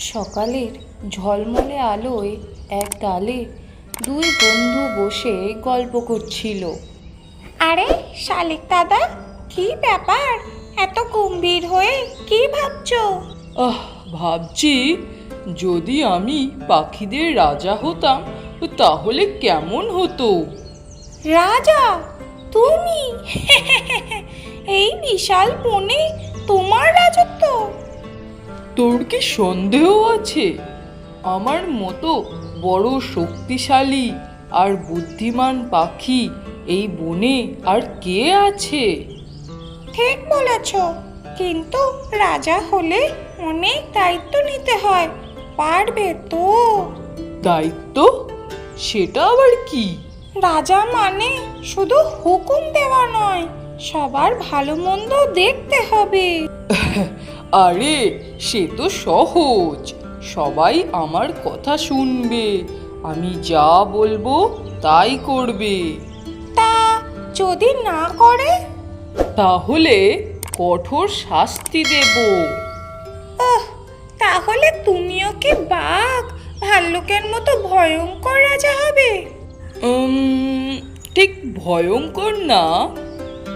সকালের ঝলমলে আলোয় এক ডালে দুই বন্ধু বসে গল্প করছিল। আরে শালিক দাদা কি ব্যাপার? এত গম্ভীর হয়ে কি ভাবছ? আহ ভাবছি যদি আমি পাখিদের রাজা হতাম তাহলে কেমন হতো? রাজা? তুমি? এই বিশাল বনে তোমার রাজত্ব তোর কি সন্দেহ আছে? আমার মতো বড় শক্তিশালী আর বুদ্ধিমান পাখি এই বনে আর কে আছে? ঠিক বলেছ কিন্তু রাজা হলে অনেক দায়িত্ব নিতে হয় পারবে তো। দায়িত্ব? সেটা আবার কি? রাজা মানে শুধু হুকুম দেওয়া নয় সবার ভালো মন্দ দেখতে হবে। আরে সে তো সহজ। সবাই আমার কথা শুনবে। আমি যা বলব তাই করবে। তা যদি না করে? তাহলে কঠোর শাস্তি দেব। ওহ তাহলে তুমিও কি বাঘ? ভাল্লুকের মতো ভয়ঙ্কর রাজা হবে? ঠিক ভয়ঙ্কর না।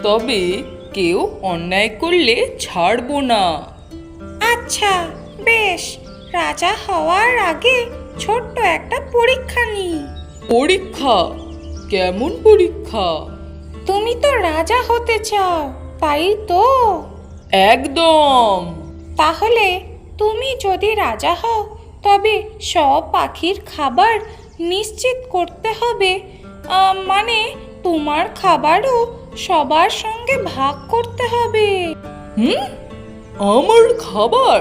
তবে কেউ অন্যায় করলে ছাড়বো না। আচ্ছা বেশ। রাজা হওয়ার আগে ছোট্ট একটা পরীক্ষা নিই। পরীক্ষা? কেমন পরীক্ষা? তুমি তো রাজা হতে চাও তাই তো? একদম। তাহলে তুমি যদি রাজা হও তবে সব পাখির খাবার নিশ্চিত করতে হবে। আহ, মানে তোমার খাবারও সবার সঙ্গে ভাগ করতে হবে। হুম? আমার খাবার?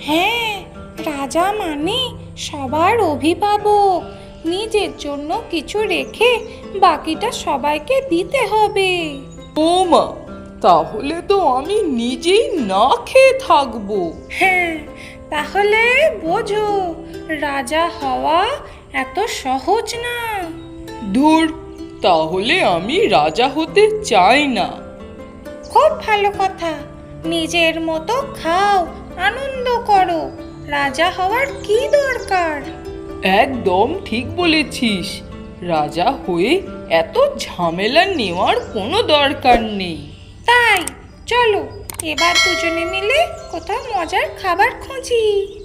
হ্যাঁ রাজা মানে সবার অভিভাবক। নিজের জন্য কিছু রেখে বাকিটা সবাইকে দিতে হবে। ও মা তাহলে তো আমি নিজেই না খেয়ে থাকব। হ্যাঁ তাহলে বোঝো রাজা হওয়া এত সহজ না। ধুর তাহলে আমি রাজা হতে চাই না। খুব ভালো কথা। নিজের মতো খাও আনন্দ করো। রাজা হওয়ার কি দরকার? একদম ঠিক বলেছিস। রাজা হয়ে এত ঝামেলা নেওয়ার কোনো দরকার নেই। তাই চলো এবার দুজনে মিলে কোথাও মজার খাবার খুঁজি।